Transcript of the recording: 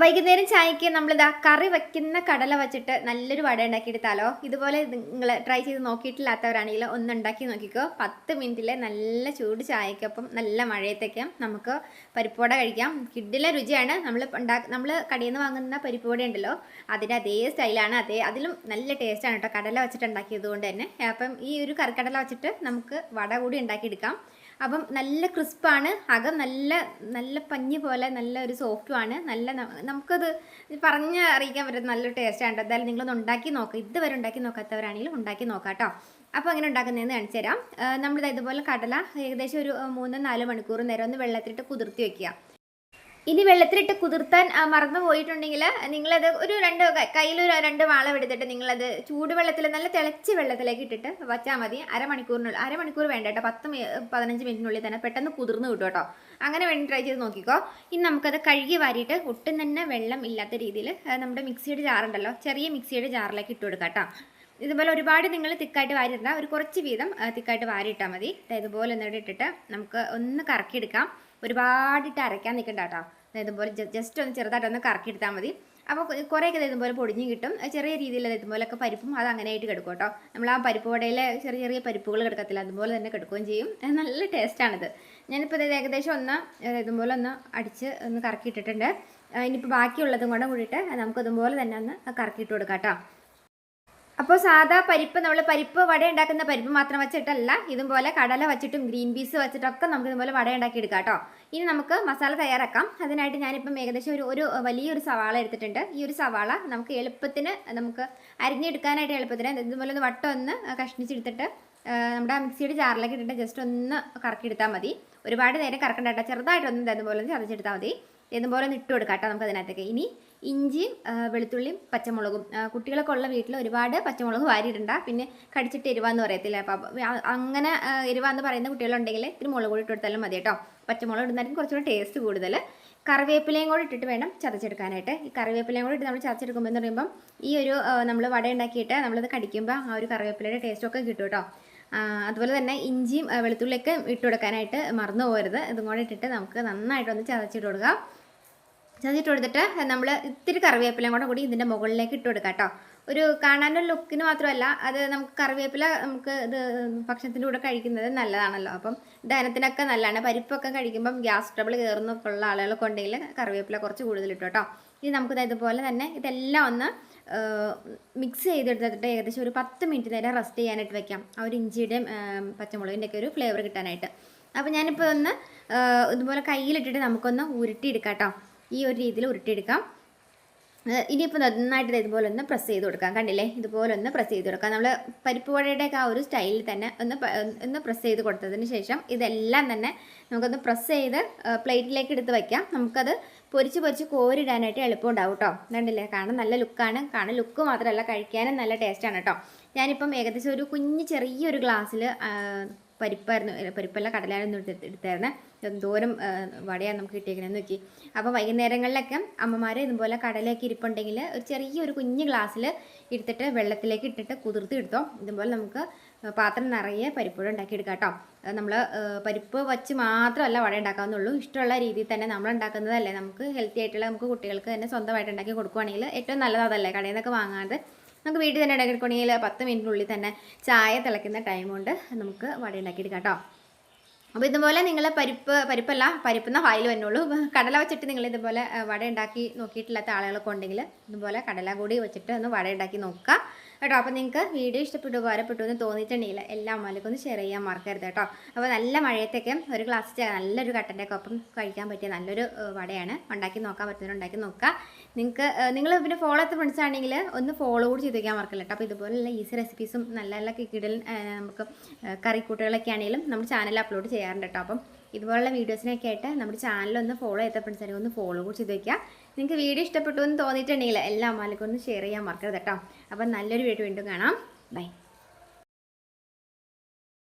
വൈകുന്നേരം ചായക്ക് നമ്മളിതാ കറി വെക്കുന്ന കടല വെച്ചിട്ട് നല്ലൊരു വട ഉണ്ടാക്കിയെടുത്താലോ? ഇതുപോലെ നിങ്ങൾ ട്രൈ ചെയ്ത് നോക്കിയിട്ടില്ലാത്തവരാണെങ്കിൽ ഒന്ന് ഉണ്ടാക്കി നോക്കിക്കോ. പത്ത് മിനിറ്റിലെ നല്ല ചൂട് ചായക്കൊപ്പം നല്ല മഴയത്തേക്കും നമുക്ക് പരിപ്പുവട കഴിക്കാം. കിഡിലെ രുചിയാണ്. നമ്മൾ നമ്മൾ കടയിൽ നിന്ന് വാങ്ങുന്ന പരിപ്പുവട ഉണ്ടല്ലോ അതിന്റെ അതേ സ്റ്റൈലാണ്. അതേ അതിലും നല്ല ടേസ്റ്റാണ് കേട്ടോ കടല വെച്ചിട്ട് ഉണ്ടാക്കിയത് കൊണ്ട് തന്നെ. അപ്പം ഈ ഒരു കറിക്കടല വെച്ചിട്ട് നമുക്ക് വട കൂടി ഉണ്ടാക്കിയെടുക്കാം. അപ്പം നല്ല ക്രിസ്പാണ് അകം നല്ല നല്ല പഞ്ഞി പോലെ നല്ല ഒരു സോഫ്റ്റുമാണ്. നല്ല നമുക്കത് പറഞ്ഞ് അറിയിക്കാൻ പറ്റുന്ന നല്ല ടേസ്റ്റാണ്. എന്തായാലും നിങ്ങളൊന്ന് ഉണ്ടാക്കി നോക്കുക ഇതുവരെ ഉണ്ടാക്കി നോക്കാത്തവരാണെങ്കിലും ഉണ്ടാക്കി നോക്കാം കേട്ടോ അപ്പോൾ അങ്ങനെ ഉണ്ടാക്കുന്നതെന്ന് കാണിച്ചു തരാം. നമ്മളിത് ഇതുപോലെ കടല ഏകദേശം ഒരു മൂന്നോ നാലോ മണിക്കൂർ നേരം ഒന്ന് വെള്ളത്തിലിട്ട് കുതിർത്തി വെക്കുക. ഇനി വെള്ളത്തിലിട്ട് കുതിർത്താൻ മറന്നു പോയിട്ടുണ്ടെങ്കിൽ നിങ്ങളത് ഒരു രണ്ട് കയ്യിൽ ഒരു രണ്ട് വാളം എടുത്തിട്ട് നിങ്ങളത് ചൂടുവെള്ളത്തിൽ നല്ല തിളച്ച വെള്ളത്തിലേക്ക് ഇട്ടിട്ട് വച്ചാൽ മതി. അരമണിക്കൂറിനുള്ളിൽ അരമണിക്കൂർ വേണ്ട കേട്ടോ. പത്ത് പതിനഞ്ച് മിനിറ്റിനുള്ളിൽ തന്നെ പെട്ടെന്ന് കുതിർന്ന് കിട്ടും കേട്ടോ. അങ്ങനെ വേണ്ടി ട്രൈ ചെയ്ത് നോക്കിക്കോ. ഇനി നമുക്കത് കഴുകി വാരിയിട്ട് ഒട്ടും തന്നെ വെള്ളം ഇല്ലാത്ത രീതിയിൽ നമ്മുടെ മിക്സിയുടെ ജാറുണ്ടല്ലോ ചെറിയ മിക്സിയുടെ ജാറിലേക്ക് ഇട്ട് കൊടുക്കാം കേട്ടോ. ഇതുപോലെ ഒരുപാട് നിങ്ങൾ തിക്കായിട്ട് വാരിയിടണ്ട. ഒരു കുറച്ച് വീതം തിക്കായിട്ട് വാരിയിട്ടാൽ മതി. ഇതുപോലെ ഒന്നിട്ട് ഇട്ടിട്ട് നമുക്ക് ഒന്ന് കറക്കിയെടുക്കാം. ഒരുപാടിട്ട് അരയ്ക്കാൻ നിൽക്കണ്ട കേട്ടോ. ഇതുപോലെ ജസ്റ്റ് ഒന്ന് ചെറുതായിട്ട് ഒന്ന് കറക്കിയെടുത്താൽ മതി. അപ്പോൾ കുറേയൊക്കെ ഇതുപോലെ പൊടിഞ്ഞ് കിട്ടും. ചെറിയ രീതിയിൽ ഇതുപോലൊക്കെ പരിപ്പും അത് അങ്ങനെ ആയിട്ട് കിടക്കും കേട്ടോ. നമ്മൾ ആ പരിപ്പ് വടയിലെ ചെറിയ ചെറിയ പരിപ്പുകൾ കിടക്കത്തില്ല. അതുപോലെ തന്നെ കിടക്കുകയും ചെയ്യും. നല്ല ടേസ്റ്റാണിത് ഞാനിപ്പോൾ ഇത് ഏകദേശം ഒന്ന് ഇതുപോലെ ഒന്ന് അടിച്ച് ഒന്ന് കറക്കിയിട്ടിട്ടുണ്ട്. ഇനിയിപ്പോൾ ബാക്കിയുള്ളതും കൂടെ കൂടിയിട്ട് നമുക്ക് ഇതുപോലെ തന്നെ ഒന്ന് കറക്കിയിട്ട് കൊടുക്കാം കേട്ടോ. അപ്പോൾ സാധാ പരിപ്പ് നമ്മൾ പരിപ്പ് വട ഉണ്ടാക്കുന്ന പരിപ്പ് മാത്രം വെച്ചിട്ടല്ല ഇതുപോലെ കടല വെച്ചിട്ടും ഗ്രീൻ പീസ് വെച്ചിട്ടൊക്കെ നമുക്ക് ഇതുപോലെ വട ഉണ്ടാക്കി എടുക്കാം കേട്ടോ. ഇനി നമുക്ക് മസാല തയ്യാറാക്കാം. അതിനായിട്ട് ഞാനിപ്പം ഏകദേശം ഒരു ഒരു വലിയൊരു സവാള എടുത്തിട്ടുണ്ട്. ഈ ഒരു സവാള നമുക്ക് എളുപ്പത്തിന് നമുക്ക് അരിഞ്ഞെടുക്കാനായിട്ട് എളുപ്പത്തിന് ഇതുപോലെ ഒന്ന് വട്ടം ഒന്ന് കഷ്ണിച്ചെടുത്തിട്ട് നമ്മുടെ മിക്സിയുടെ ജാറിലേക്ക് ഇട്ടിട്ട് ജസ്റ്റ് ഒന്ന് കറക്കിയെടുത്താൽ മതി. ഒരുപാട് നേരം കറക്കണ്ട ചെറുതായിട്ടൊന്ന് ഇതുപോലെ ഒന്ന് ചതച്ചെടുത്താൽ മതി. ഇതുപോലെ ഒന്ന് ഇട്ട് കൊടുക്കാം കേട്ടോ നമുക്ക് അതിനകത്തേക്ക് ഇനി ഇഞ്ചിയും വെളുത്തുള്ളിയും പച്ചമുളകും. കുട്ടികളൊക്കെ ഉള്ള വീട്ടിൽ ഒരുപാട് പച്ചമുളക് വാരിയിടണ്ട. പിന്നെ കടിച്ചിട്ട് എരിവാന്ന് പറയത്തില്ല. അപ്പം അങ്ങനെ എരുവാന്ന് പറയുന്ന കുട്ടികളുണ്ടെങ്കിൽ ഇത്തിരി മുളക് കൂടി ഇട്ട് കൊടുത്താലും മതി കേട്ടോ. പച്ചമുളക് ഇടുന്നതായിരിക്കും കുറച്ചുകൂടി ടേസ്റ്റ് കൂടുതൽ. കറിവേപ്പിലയും കൂടി ഇട്ടിട്ട് വേണം ചതച്ചെടുക്കാനായിട്ട്. ഈ കറിവേപ്പിലയും കൂടി ഇട്ട് നമ്മൾ ചതച്ചെടുക്കുമ്പോൾ എന്ന് പറയുമ്പം ഈ ഒരു നമ്മൾ വട ഉണ്ടാക്കിയിട്ട് നമ്മളത് കടിക്കുമ്പോൾ ആ ഒരു കറിവേപ്പിലയുടെ ടേസ്റ്റൊക്കെ കിട്ടും കേട്ടോ. അതുപോലെ തന്നെ ഇഞ്ചിയും വെളുത്തുള്ളിയൊക്കെ ഇട്ട് കൊടുക്കാനായിട്ട് മറന്നു പോകരുത്. ഇതും കൂടെ ഇട്ടിട്ട് നമുക്ക് നന്നായിട്ടൊന്ന് ചതച്ചിട്ട് കൊടുക്കാം. ചതച്ചിട്ട് കൊടുത്തിട്ട് നമ്മൾ ഇത്തിരി കറിവേപ്പിലയും കൂടെ കൂടി ഇതിന്റെ മുകളിലേക്ക് ഇട്ട് കൊടുക്കാം കേട്ടോ. ഒരു കാണാനൊരു ലുക്കിന് മാത്രമല്ല അത് നമുക്ക് കറിവേപ്പില നമുക്ക് ഇത് ഭക്ഷണത്തിന്റെ കൂടെ കഴിക്കുന്നത് നല്ലതാണല്ലോ. അപ്പം ദഹനത്തിനൊക്കെ നല്ലതാണ്. പരിപ്പൊക്കെ കഴിക്കുമ്പം ഗ്യാസ് ട്രബിൾ കയറുന്നൊക്കെ ഉള്ള ആളുകളൊക്കെ ഉണ്ടെങ്കിൽ കറിവേപ്പില കുറച്ച് കൂടുതൽ ഇട്ടു കേട്ടോ. ഇനി നമുക്കിത് ഇതുപോലെ തന്നെ ഇതെല്ലാം ഒന്ന് മിക്സ് ചെയ്തെടുത്തിട്ട് ഏകദേശം ഒരു പത്ത് മിനിറ്റ് നേരം റെസ്റ്റ് ചെയ്യാനായിട്ട് വെക്കാം. ആ ഒരു ഇഞ്ചിയുടെയും പച്ചമുളകിന്റെ ഒക്കെ ഒരു ഫ്ലേവർ കിട്ടാനായിട്ട്. അപ്പോൾ ഞാനിപ്പോൾ ഒന്ന് ഇതുപോലെ കയ്യിലിട്ടിട്ട് നമുക്കൊന്ന് ഉരുട്ടിയെടുക്കാം കേട്ടോ. ഈ ഒരു രീതിയിൽ ഉരുട്ടിയെടുക്കാം. ഇനിയിപ്പോൾ നന്നായിട്ട് ഇതുപോലെ ഒന്ന് പ്രസ് ചെയ്ത് കൊടുക്കാം. കണ്ടില്ലേ? ഇതുപോലെ ഒന്ന് പ്രസ് ചെയ്ത് കൊടുക്കാം. നമ്മൾ പരിപ്പ് വടയുടെയൊക്കെ ആ ഒരു സ്റ്റൈലിൽ തന്നെ ഒന്ന് ഒന്ന് പ്രസ് ചെയ്ത് കൊടുത്തതിന് ശേഷം ഇതെല്ലാം തന്നെ നമുക്കൊന്ന് പ്രസ് ചെയ്ത് പ്ലേറ്റിലേക്ക് എടുത്ത് വയ്ക്കാം നമുക്കത് പൊരിച്ച് പൊരിച്ച് കോരിടാനായിട്ട് എളുപ്പമുണ്ടാവും കേട്ടോ കണ്ടില്ലേ? കാണാൻ നല്ല ലുക്കാണ്. കാണാൻ ലുക്ക് മാത്രമല്ല കഴിക്കാനും നല്ല ടേസ്റ്റാണ് കേട്ടോ ഞാനിപ്പം ഏകദേശം ഒരു കുഞ്ഞ് ചെറിയൊരു ഗ്ലാസ്സിൽ പരിപ്പായിരുന്നു പരിപ്പല്ല കടലായിരുന്നു എടുത്ത് എടുത്തായിരുന്നേ. എന്തോരം വടയാണ് നമുക്ക് കിട്ടിയേക്കണെന്ന് നോക്കി. അപ്പോൾ വൈകുന്നേരങ്ങളിലൊക്കെ അമ്മമാർ ഇതുപോലെ കടലയൊക്കെ ഇരിപ്പുണ്ടെങ്കിൽ ഒരു ചെറിയൊരു കുഞ്ഞ് ഗ്ലാസ്സിൽ എടുത്തിട്ട് വെള്ളത്തിലേക്ക് ഇട്ടിട്ട് കുതിർത്തി എടുത്തോ. ഇതുപോലെ നമുക്ക് പാത്രം നിറയെ പരിപ്പുഴ ഉണ്ടാക്കിയെടുക്കാം കേട്ടോ. നമ്മൾ പരിപ്പ് വച്ച് മാത്രമല്ല വട ഉണ്ടാക്കാവുന്നുള്ളൂ ഇഷ്ടമുള്ള രീതിയിൽ തന്നെ നമ്മൾ ഉണ്ടാക്കുന്നതല്ലേ. നമുക്ക് ഹെൽത്തി ആയിട്ടുള്ള നമുക്ക് കുട്ടികൾക്ക് തന്നെ സ്വന്തമായിട്ട് ഉണ്ടാക്കി കൊടുക്കുവാണെങ്കിൽ ഏറ്റവും നല്ലത് കടയിൽ നിന്നൊക്കെ വാങ്ങാതെ നമുക്ക് വീട്ടിൽ തന്നെ ഉണ്ടാക്കിയെടുക്കുകയാണെങ്കിൽ പത്ത് മിനിറ്റിനുള്ളിൽ തന്നെ ചായ തിളയ്ക്കുന്ന ടൈം കൊണ്ട് നമുക്ക് വട ഉണ്ടാക്കിയെടുക്കാം കേട്ടോ. അപ്പോൾ ഇതുപോലെ നിങ്ങൾ പരിപ്പ് പരിപ്പല്ല പരിപ്പെന്ന വായിൽ വന്നോളൂ കടല വെച്ചിട്ട് നിങ്ങൾ ഇതുപോലെ വട ഉണ്ടാക്കി നോക്കിയിട്ടില്ലാത്ത ആളുകളൊക്കെ ഉണ്ടെങ്കിൽ ഇതുപോലെ കടല കൂടി വെച്ചിട്ട് ഒന്ന് വട ഉണ്ടാക്കി നോക്കുക. കേട്ടോ അപ്പോൾ നിങ്ങൾക്ക് വീഡിയോ ഇഷ്ടപ്പെട്ടു ഉപകാരപ്പെട്ടു എന്ന് തോന്നിയിട്ടുണ്ടെങ്കിൽ എല്ലാ അമ്മമാർക്കും ഒന്ന് ഷെയർ ചെയ്യാൻ മറക്കരുത് കേട്ടോ. അപ്പോൾ നല്ല മഴയത്തേക്കും ഒരു ഗ്ലാസ് ചെയ്യാം നല്ലൊരു കട്ടന്റെ ഒപ്പം കഴിക്കാൻ പറ്റിയ നല്ലൊരു വടയാണ്. ഉണ്ടാക്കി നോക്കാൻ പറ്റുന്നത് ഉണ്ടാക്കി നോക്കുക. നിങ്ങൾക്ക് നിങ്ങൾ പിന്നെ ഫോളോ ചെയ്ത ഫ്രണ്ട്സ് ആണെങ്കിൽ ഒന്ന് ഫോളോ കൂടി ചെയ്ത് വയ്ക്കാൻ മറക്കില്ല കേട്ടോ. അപ്പോൾ ഇതുപോലുള്ള ഈസി റെസിപ്പീസും നല്ല നല്ല കിടൽ നമുക്ക് കറിക്കൂട്ടുകളൊക്കെ ആണെങ്കിലും നമ്മുടെ ചാനൽ അപ്ലോഡ് ചെയ്യാറുണ്ട് കേട്ടോ. അപ്പം ഇതുപോലുള്ള വീഡിയോസിനൊക്കെ ആയിട്ട് നമ്മുടെ ചാനൽ ഒന്ന് ഫോളോ ചെയ്ത ഫ്രണ്ട്സ് ഒന്ന് ഫോളോ കൂടി ചെയ്ത് വയ്ക്കുക നിങ്ങൾക്ക് വീഡിയോ ഇഷ്ടപ്പെട്ടു എന്ന് തോന്നിയിട്ടുണ്ടെങ്കിൽ എല്ലാ അമ്മമാർക്കും ഒന്ന് ഷെയർ ചെയ്യാൻ മറക്കരുത് കേട്ടോ. അപ്പം നല്ലൊരു വീഡിയോ വീണ്ടും കാണാം. ബൈ